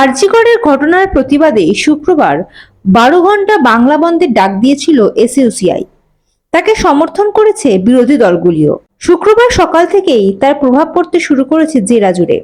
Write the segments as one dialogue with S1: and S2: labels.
S1: আরজিকরের ঘটনার প্রতিবাদে শুক্রবার বারো ঘণ্টা বাংলা বন্ধের ডাক দিয়েছিল এসইউসিআই। তাকে সমর্থন করেছে বিরোধী দলগুলিও। শুক্রবার সকাল থেকেই তার প্রভাব পড়তে শুরু করেছে জেরা জুড়ে।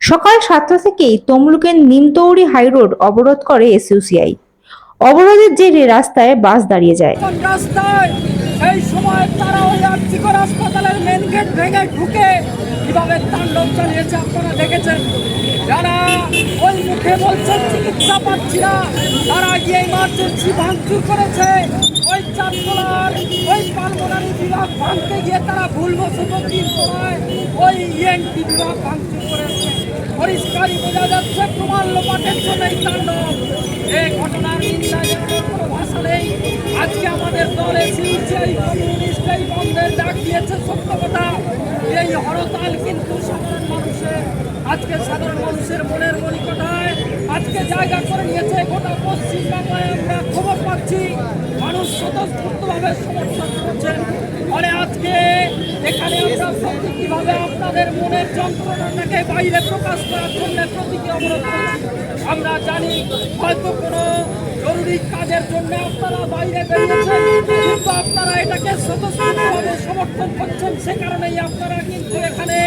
S1: সকাল সাতটা থেকেই তমলুকের নিমতৌড়ি হাইরোড অবরোধ করে এসইউসিআই। অবরোধের জেরে রাস্তায় বাস দাঁড়িয়ে যায়।
S2: রাস্তায় সেই সময় তারা ওই আর্থিকর হাসপাতালের মেন গেট ভেঙে ঢুকে কীভাবে তাণ্ডব চালিয়েছে আপনারা দেখেছেন? যারা ওই মুখে বলছেন চিকিৎসা পাচ্ছি না তারা গিয়ে ইমার্জেন্সি ভাঙচুর করেছে। ওই চারতলার, ওই পালমোনারি বিভাগ ভাঙতে গিয়ে তারা ভুলবশত তিনতলায় ওই ইএনটি বিভাগ ভাঙচুর করেছে। পরিষ্কারই বোঝা যাচ্ছে, প্রমাণ লোপাটের জন্য এই তাণ্ডব। এই ঘটনার নিন্দায় কোনো ভাষা নেই। আজকে আমাদের দলে সিপিআই কমিউনিস্ট এই বন্ধের ডাক দিয়েছে, সত্য কথা। এই হরতাল কিন্তু সাধারণ মানুষের, আজকে সাধারণ মানুষের মনের মনিকটায়। আজকে জায়গা করে নিয়েছে গোটা পশ্চিম বাংলায় আমরা খবর পাচ্ছি। স্বতঃস্ফূর্তভাবে সমর্থন করছেন ফলে আজকে এখানে আমরা প্রতীকীভাবে আপনাদের মনের যন্ত্রণাটাকে বাইরে প্রকাশ করার জন্য প্রতীকী অবরোধ আমরা জানি হয়তো কোনো জরুরি কাজের জন্য আপনারা বাইরে বেরিয়েছেন, কিন্তু আপনারা এটাকে স্বতঃস্ফূর্তভাবে সমর্থন করছেন, সে কারণেই আপনারা কিন্তু এখানে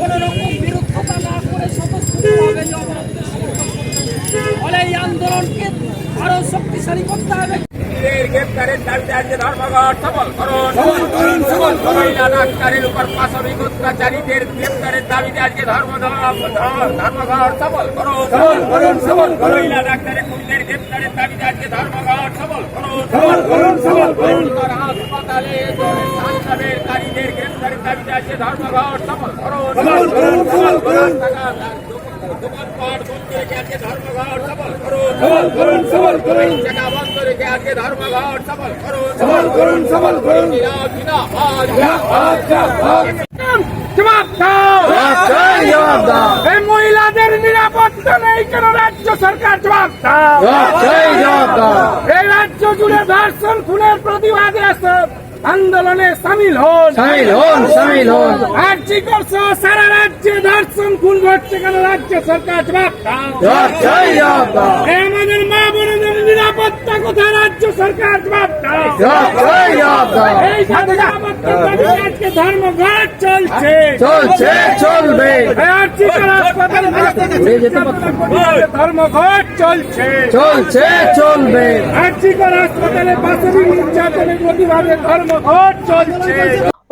S2: কোনো রকম বিরুদ্ধতা না করে স্বতঃস্ফূর্তভাবে অবরোধকে সমর্থন করছেন। ফলে এই আন্দোলনকে আরও শক্তিশালী করতে হবে।
S3: আজকে ধর্মঘট সফল করুন। মহিলা ডাক্তারের উপর পাশবিক অত্যাচারীদের গ্রেপ্তারের দাবিতে আজকে ধর্ম ধর্মঘট সফল করুন। মহিলা ডাক্তারের খুনিদের গ্রেপ্তারের দাবিতে আজকে ধর্মঘট সফল করুন। হাসপাতালে কারীদের গ্রেপ্তারের দাবিতে আজকে ধর্মঘট সফল করুন। করুন দোকানপাট বন্ধ রেখে আজকে ধর্মঘট করুন সফল করুন সফল করুন। জায়গা বন্ধ রেখে আজকে ধর্মঘট সফল করুন সফল করুন। সফল করুন জবাব দাও এই মহিলাদের নিরাপত্তা নেই কেন রাজ্য সরকার? জবাব দাও। এই রাজ্য জুড়ে ধর্ষণ খুনের প্রতিবাদে আসব আন্দোলনে সামিল হন।
S4: সামিল হন সামিল হন।
S3: আর্জি করছ? সারা রাজ্যে ধর্ষণ খুন ঘটছে কেন রাজ্য সরকার? জবাব দাও।
S4: জবাব দাও।
S3: কোথায় রাজ্য সরকার জবাব এই আজকে ধর্মঘট চলছে।
S4: চলছে চলবে।
S3: ধর্মঘট চলছে।
S4: চলছে চলবে।
S3: আর্থিকর হাসপাতালে বাসরি নির্যাতনের প্রতিবাদে ধর্মঘট চলছে।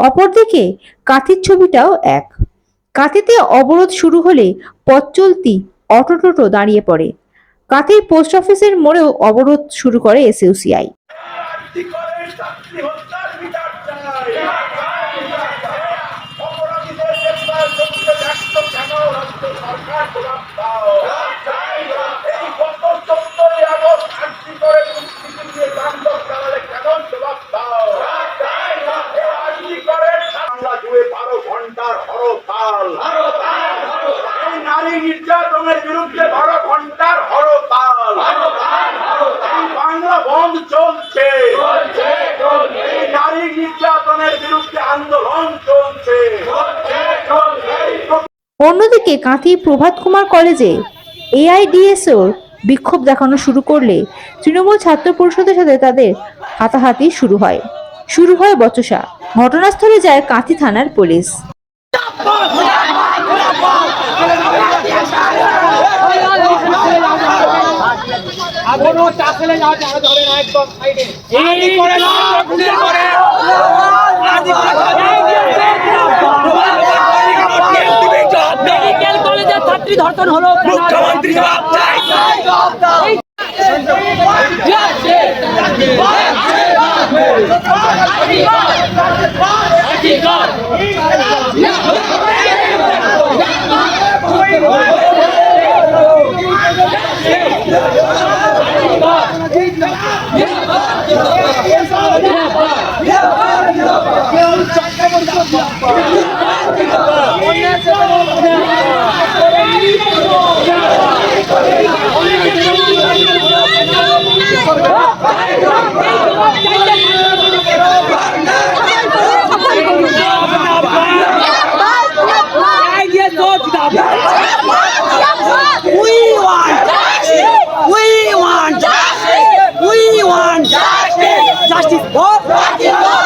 S1: অপরদিকে কাঁথির ছবিটাও এক। কাঁথিতে অবরোধ শুরু হলে পথ চলতি অটো টোটো দাঁড়িয়ে পড়ে। কাঁথির পোস্ট অফিসের মোড়েও অবরোধ শুরু করে এসইউসিআই
S5: আর্থিকরের ছাত্রী হত্যার বিচার চাই অপরাধীদের গ্রেফতার করতে ব্যস্ত কেন রাজ্য সরকার জবাব দাও এই গত চোদ্দই আগস্ট আর্থিকরে দুষ্কৃতি দিয়ে তাণ্ডব চালালে কেন জবাব দাও এই আর্থিকরের বাংলা জুড়ে বারো ঘণ্টার হরতাল এই নারী নির্যাতনের বিরুদ্ধে বারো ঘণ্টার হরতাল এই বাংলা বন্ধ চলছে এই নারী নির্যাতনের বিরুদ্ধে আন্দোলন চলছে।
S1: অন্যদিকে কাঁথি প্রভাত কুমার কলেজে এআইডিএসও বিক্ষোভ দেখানো শুরু করলে তৃণমূল ছাত্র পরিষদের সাথে তাদের হাতাহাতি শুরু হয়। শুরু হয় বচসা। ঘটনাস্থলে যায় কাঁথি থানার পুলিশ।
S2: মেডিকেল কলেজের ছাত্রী ধর্ষণ হলো মুখ্যমন্ত্রী জবাব চাই We want justice! We want justice!
S1: We want justice Justice for Rocky